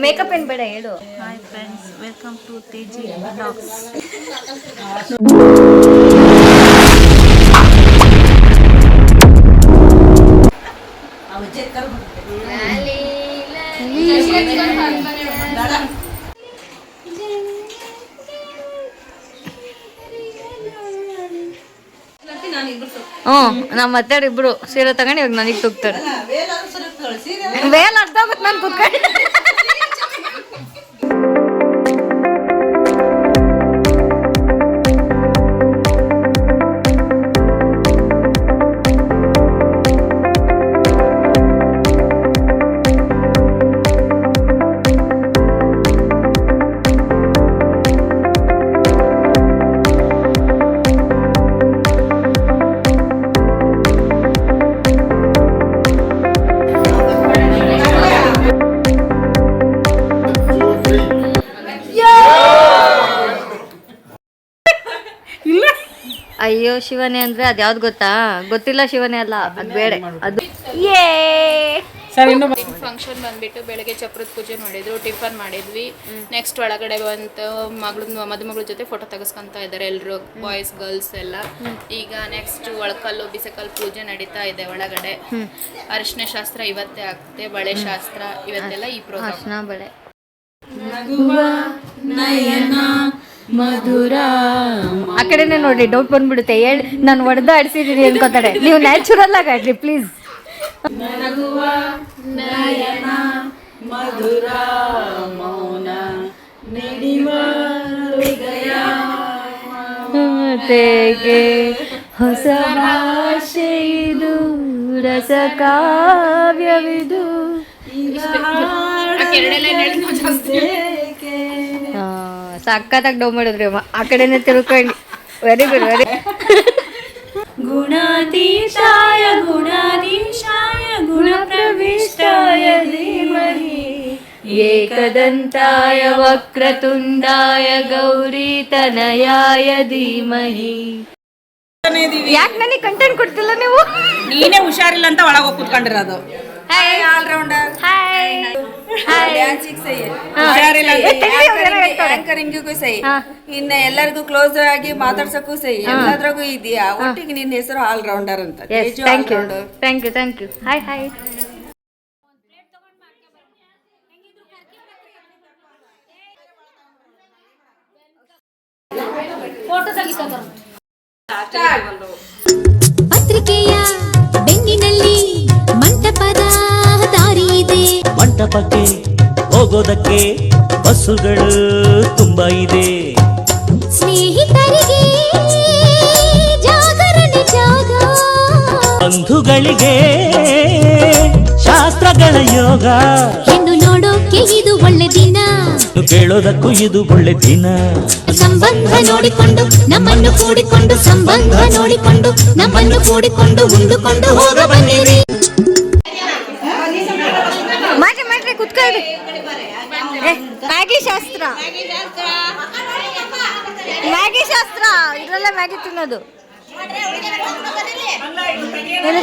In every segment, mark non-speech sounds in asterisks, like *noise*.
Makeup ಏನ್ ಬೇಡ ಹೇಳು hi friends welcome to Teji blogs hmm ನಮ್ಮ ಮತ್ತೆ ಇಬ್ರು ಸೀರೆ ತಗೊಂಡು ಇವಾಗ ನನಗೆ ತುಗ್ತಾರೆ. ವೇಲ್ ಅರ್ಧ ಆಗುತ್ತೆ ನಾನು ಕುತ್ಕೊಂಡು. ಅಯ್ಯೋ ಶಿವನೇ ಅಂದ್ರೆ ಅದ್ಯಾವ್ದು ಗೊತ್ತಾ? ಗೊತ್ತಿಲ್ಲ ಶಿವನೇ ಅಲ್ಲ ಅದು ಬೇಡ. ಅದು ಏ ಫಂಕ್ಷನ್ ಬಂದ್ಬಿಟ್ಟು ಬೆಳಗ್ಗೆ ಚಪ್ರದ ಪೂಜೆ ಮಾಡಿದ್ರು ಟಿಫನ್ ಮಾಡಿದ್ವಿ. ನೆಕ್ಸ್ಟ್ ಒಳಗಡೆ ಬಂತು ಮಗಳ ಮದುಮಗಳ ಜೊತೆ ಫೋಟೋ ತೆಗೆಸ್ಕೊಂತ ಇದ್ದಾರೆ ಎಲ್ಲರೂ ಬಾಯ್ಸ್ ಗರ್ಲ್ಸ್ ಎಲ್ಲ. ಈಗ ನೆಕ್ಸ್ಟ್ ಒಳಕಲ್ಲು ಬಿಸಕಲ್ಲು ಪೂಜೆ ನಡೀತಾ ಇದೆ ಒಳಗಡೆ. ಅರಿಶಿನ ಶಾಸ್ತ್ರ ಇವತ್ತೇ ಆಗ್ತದೆ ಬಳೆ ಶಾಸ್ತ್ರ ಇವತ್ತೆಲ್ಲ ಈ ಪ್ರೋಗ್ರಾಮ್ ಅರ್ಶನ ಬಳೆ. ಆ ಕಡೆನೆ ನೋಡಿ ಡೌಟ್ ಬಂದ್ಬಿಡುತ್ತೆ. ಹೇಳಿ ನಾನು ಒಡೆದ ಆಡಿಸಿದೀನಿ ಅನ್ಕೋತಾರೆ. ನೀವು ನ್ಯಾಚುರಲ್ ಆಗಿ ಆಡ್ರಿ ಪ್ಲೀಸ್ ತೆಗೆ ಹೊಸ ಭಾಷೆ ಇದು ರಸ ಕಾವ್ಯವಿದು. ಸಕ್ಕತ್ತಾಗಿ ಡೌ ಮಾಡಿದ್ರಿ ಅಮ್ಮ. ಆ ಕಡೆನೆ ತಿಳ್ಕೊಂಡು. ವೆರಿ ಗುಡ್ ವೆರಿ ಗುಣಾತೀಶಾಯ ಗುಣಾಧೀಶಾಯ ಗುಣಪ್ರವಿಷ್ಟಾಯ ಧೀಮಹಿ. ಏಕದಂತಾಯ ವಕ್ರತುಂಡಾಯ ಗೌರೀತನಯಾಯ ಧೀಮಹಿ. ಯಾಕೆ ನನಗೆ ಕಂಟೆಂಟ್ ಕೊಡ್ತಿಲ್ಲ ನೀವು? ನೀನೇ ಹುಷಾರಿಲ್ಲ ಅಂತ ಒಳಗೆ ಹೋಗಿ ಕುತ್ಕೊಂಡಿರೋದು. ಆಲ್ರೌಂಡರ್ ಹಾಯ್ ಡ್ಯಾನ್ಸಿಗೆ ಸೈ ಹಾ. ಹುಷಾರಿಲ್ಲ ಏ, ತೆಗ್ದಿ ಅವ್ರು ಏನೋ ಹೇಳ್ತಾರೆ. ಆಂಕರಿಂಗಿಗೂ ಸೈ ಹಾ. ಇನ್ನ ಎಲ್ಲರಿಗೂ ಕ್ಲೋಸ್ ಆಗಿ ಮಾತಾಡ್ಸಕ್ಕೂ ಸೈ ಎಲ್ಲದ್ರಾಗೂ ಇದೆಯಾ ಒಟ್ಟಿಗೆ ನಿನ್ನ ಹೆಸರು ಆಲ್ರೌಂಡರ್ ಅಂತ S Teju thank you all-rounder. Thank you thank you hi hi ಪತ್ರಿಕೆಯ ಮಂಟಪಕ್ಕೆ ಹೋಗೋದಕ್ಕೆ ಬಸ್ಸುಗಳು ತುಂಬಾ ಇದೆ. ಸ್ನೇಹಿತರಿಗೆ ಬಂಧುಗಳಿಗೆ ಶಾಸ್ತ್ರಗಳ ಯೋಗ. ಹೆಣ್ಣು ನೋಡೋಕೆ ಇದು ಒಳ್ಳೆ ದಿನ. ಕೇಳೋದಕ್ಕೂ ಇದು ಒಳ್ಳೆ ದಿನ. ಸಂಬಂಧ ನೋಡಿಕೊಂಡು ನಮ್ಮನ್ನು ಕೂಡಿಕೊಂಡು ಸಂಬಂಧ ನೋಡಿಕೊಂಡು ನಮ್ಮನ್ನು ಕೂಡಿಕೊಂಡು ಉಂಡುಕೊಂಡು ಹೋಗ ಬನ್ನಿರಿ ಕುತ್ಕೊಳ್ಳಿ ಮ್ಯಾಗಿ ಶಾಸ್ತ್ರ. ಮ್ಯಾಗಿ ಶಾಸ್ತ್ರ. ಇದ್ರಲ್ಲೇ ಮ್ಯಾಗಿ ತಿನ್ನೋದು. ಏನು?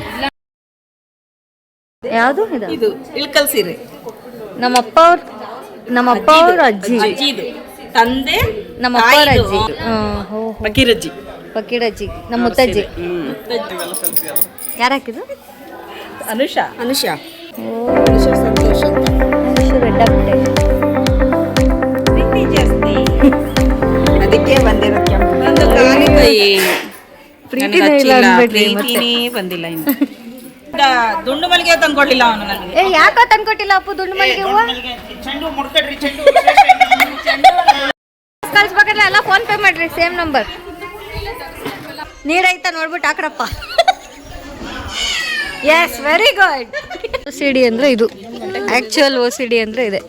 ಯಾವುದು? ಇದು ಇದು ಇಳ್ಕಲ್ ಸೀರೆ. ನಮ್ಮಪ್ಪ ಅವ್ರ ನಮ್ಮಪ್ಪ ಅವ್ರ ಅಜ್ಜಿ. ತಂದೆ ನಮ್ಮ ಅಪ್ಪ ಅವ್ರ. ಅಜ್ಜಿ. ಬಕೀರಜ್ಜಿ ಪಕ್ಕೀಡಜ್ಜಿ ನಮ್ಮ ಮುತ್ತಜ್ಜಿ. ಯಾರು ಹಾಕಿದ್ರು ಅನುಷಾ. ಅನುಷಾ. ಜಾಸ್ತಿ. ಅದಕ್ಕೆ ಬಂದಿರೋ ಕೆಂಪು ಮತ್ತೆ ಪ್ರೀತಿನೇ ಬಂದಿಲ್ಲ ಇನ್ನು. ಈಗ ದುಂಡು ಮಲ್ಲಿಗೆ ತಂದ್ಕೊಡ್ಲಿಲ್ಲ ಅವನು ನನಗೆ. ಏ ಯಾಕೋ ತಂದ್ಕೊಟ್ಟಿಲ್ಲ ಅಪ್ಪು ದುಂಡು ಮಲ್ಲಿಗೆ ಹೂವು? ಚೆಂಡು ಮುಡ್ಕಡ್ರಿ ಚೆಂಡು ಕಳ್ಸ್ಬೇಕಾದ್ರೆ ಎಲ್ಲ ಫೋನ್ ಪೇ ಮಾಡ್ರಿ ಸೇಮ್ ನಂಬರ್ ನೀರೈತ ನೋಡ್ಬಿಟ್ಟು ಹಾಕ್ರಪ್ಪ yes very good O C D ಅಂದರೆ ಇದು. ಆ್ಯಕ್ಚುಯಲ್ ಓ ಸಿ ಡಿ ಅಂದರೆ ಇದೆ.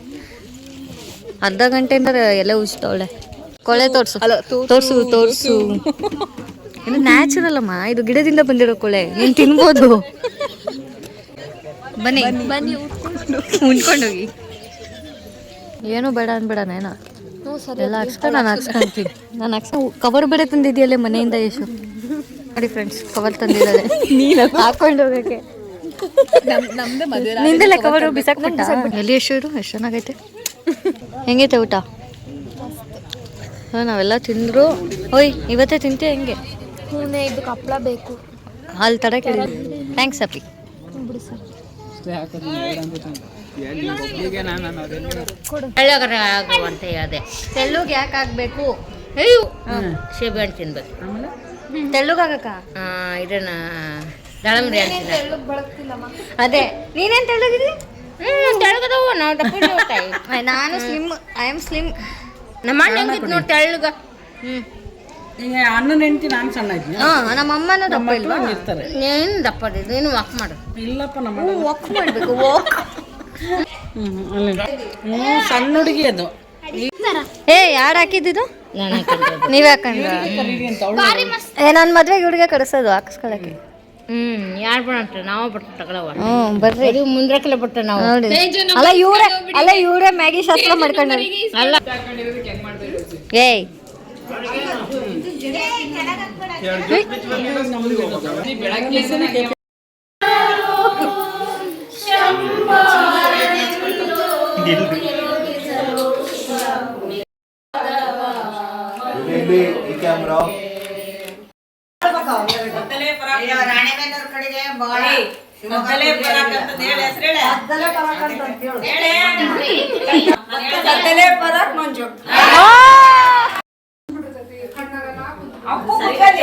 ಅರ್ಧ ಗಂಟೆಯಿಂದ ಎಲ್ಲ ಉಜ್ತವಳೆ. ಕೊಳೆ ತೋರ್ಸು. ತೋರ್ಸು ತೋರ್ಸು ಇದು ನ್ಯಾಚುರಲ್ ಅಮ್ಮ. ಇದು ಗಿಡದಿಂದ ಬಂದಿರೋ ಕೊಳೆ. ನೀನು ತಿನ್ಬೋದು. ಬನ್ನಿ. ಬನ್ನಿ. ಉಣ್ಕೊಂಡು ಹೋಗಿ. ಏನು ಬೇಡ ಅನ್ಬೇಡ ನೇನ ಎಲ್ಲ ಹಾಕ್ಸ್ಕೊಂಡು ನಾನು ಹಾಕ್ಸ್ಕೊಂತೀನಿ. ನಾನು ಹಾಕ್ಸ್ಕೊಂಡು ಕವರ್ ಬೇರೆ ತಂದಿದ್ಯಲ್ಲೇ ಮನೆಯಿಂದ ಯಶು ನೋಡಿ ಫ್ರೆಂಡ್ಸ್ ಕವರ್ ತಂದಿದ್ದಾರೆ. ಹಾಕೊಂಡು ಹೋಗಕ್ಕೆ. ನಿಂದೆಲ್ಲ ಕವರ್ ಬಿಸಾಕ್ಬಿಟ್ಟ? ಎಲ್ಲಿ ಎಷ್ಟು ಇರು? ಎಷ್ಟು ಚೆನ್ನಾಗೈತೆ. ಹೆಂಗೈತೆ ಊಟ? ಹಾಂ ನಾವೆಲ್ಲ ತಿಂದ್ರು. ಓಯ್ ಇವತ್ತೇ ತಿಂತೀಯ ಹೆಂಗೆ? ಇದಕ್ಕೆ ಹಪ್ಪಳ ಬೇಕು. ಹಾಲು ತಡ ಕೇಳಿ ಥ್ಯಾಂಕ್ಸ್ ಅಪ್ಪಿ. ತೆಳ್ಳಗರ ಆಗುವಂತೆ ಅದೇ ತೆಳ್ಳುಗೆ ಯಾಕೆ ಆಗಬೇಕು? ಸೇಬೆ ಹಣ್ಣು ತಿನ್ಬೇಕು. ತೆಳ್ಳುಗಾಗಕ್ಕ ಆ, ಇದನ್ನ ದಾಳಂಬರಿ ಹಣ್ಣು ಅದೇ. ನೀನೇನು ತೆಳ್ಳಗಿದ್ರಿ ಹ್ಞೂ ತೆಳ್ಳಗದವು ನಾವು ದಪ್ಪ *laughs* ಅಯ್ಯ, ನಾನು ಸ್ಲಿಮ್ ಐ ಆಮ್ ಸ್ಲಿಮ್. ನಮ್ಮ ಅಣ್ಣ ಹೆಂಗಿತ್ತು ನೋಡಿ ತೆಳ್ಳಗ? ಈಗ ಅಣ್ಣನ ಹೆಂಡತಿ ನಾನು ಸಣ್ಣ ಇದ್ದೀನಿ ಹಾ ನಮ್ಮ ಅಮ್ಮನೂ ದಪ್ಪ ಇಲ್ವಾ? ಇರ್ತಾರೆ. ನೀನು ದಪ್ಪ ಇದ್ದಿದ್ದು ನೀನು ವಾಕ್ ಮಾಡು. ಇಲ್ಲಪ್ಪ ನಮ್ಮ ವಾಕ್ ಮಾಡಬೇಕು ವಾಕ್ ಹ್ಮ್ ಅಲ್ಲಿ. ಹ್ಞೂ ಸಣ್ಣ ಹುಡುಗಿ ಅದು. ಏ ಯಾರು ಹಾಕಿದ್ದು ನೀವೇ ಹಾಕೊಂಡ್ರ? ಏ ನನ್ನ ಮದ್ವೆಗೆ ಹುಡುಗ ಕಡಿಸೋದು ಹಾಕಿಸ್ಕೊಳಕ್ಕೆ. ಹ್ಮ್. ಯಾರು ನಾವು ಬಿಟ್ಟು ತಗೊಳವ ಹ್ಞೂ ಬರ್ರಿ. ಇದು ಮುಂದ್ರಕ್ಕೆಲ್ಲ ಬಿಟ್ಟು ನಾವು. ನೋಡಿ. ಅಲ್ಲ ಇವರೇ ಅಲ್ಲ ಇವರೇ ಮ್ಯಾಗಿ ಶಾಸ್ತ್ರ ಮಾಡ್ಕೊಂಡು ಅಲ್ಲ. ಏಯ್. ಈ ಕ್ಯಾಮ್ರಾ ಸತ್ತಲೇ ಪರಾಕ್ ಮಂಜು ಅಪ್ಪು ಕುಕ್ಕಲ್ಲಿ, ಅಪ್ಪು ಕುಕ್ಕಲ್ಲಿ ಏನಾಗಲ್ಲ.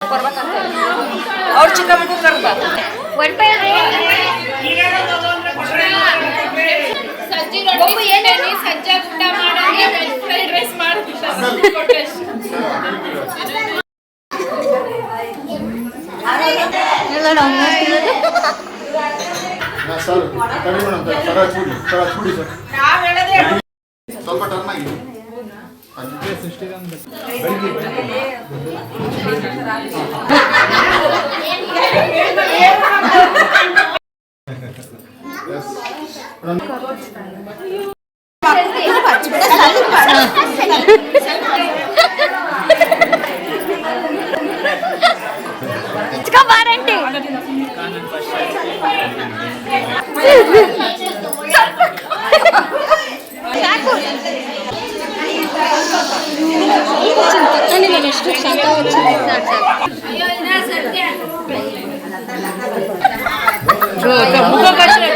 ಕರ್ದ ಸಜ್ಜಿ ಸರ್ ಕಡಿಮೆ ಮೇಡಮ್ ಸರ ಚೂಡಿ ಸರ ಚೂಡಿ ಸರ್ ಸ್ವಲ್ಪ ಟರ್ನ್ ಆಗಿ వచ్చింది నేను నెక్స్ట్ వచ్చింది సార్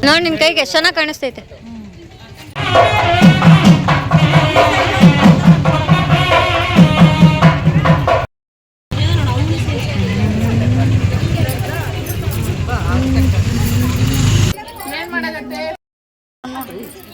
ಇನ್ನೊಂದು ನಿನ್ ಕೈಗೆ ಎಷ್ಟು ಚೆನ್ನಾಗಿ ಕಾಣಿಸ್ತೈತೆ.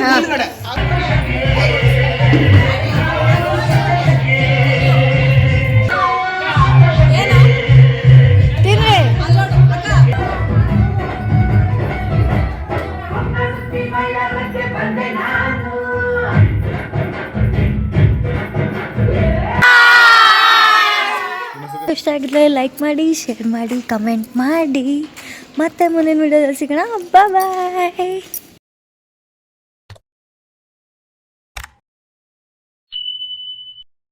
ಮುಂದ್ಗಡೆ ಇಷ್ಟ ಆಗಿದ್ರೆ ಲೈಕ್ ಮಾಡಿ ಶೇರ್ ಮಾಡಿ ಕಮೆಂಟ್ ಮಾಡಿ. ಮತ್ತೆ ಮುಂದಿನ ವಿಡಿಯೋದಲ್ಲಿ ಸಿಗೋಣ. ಬಾಯ್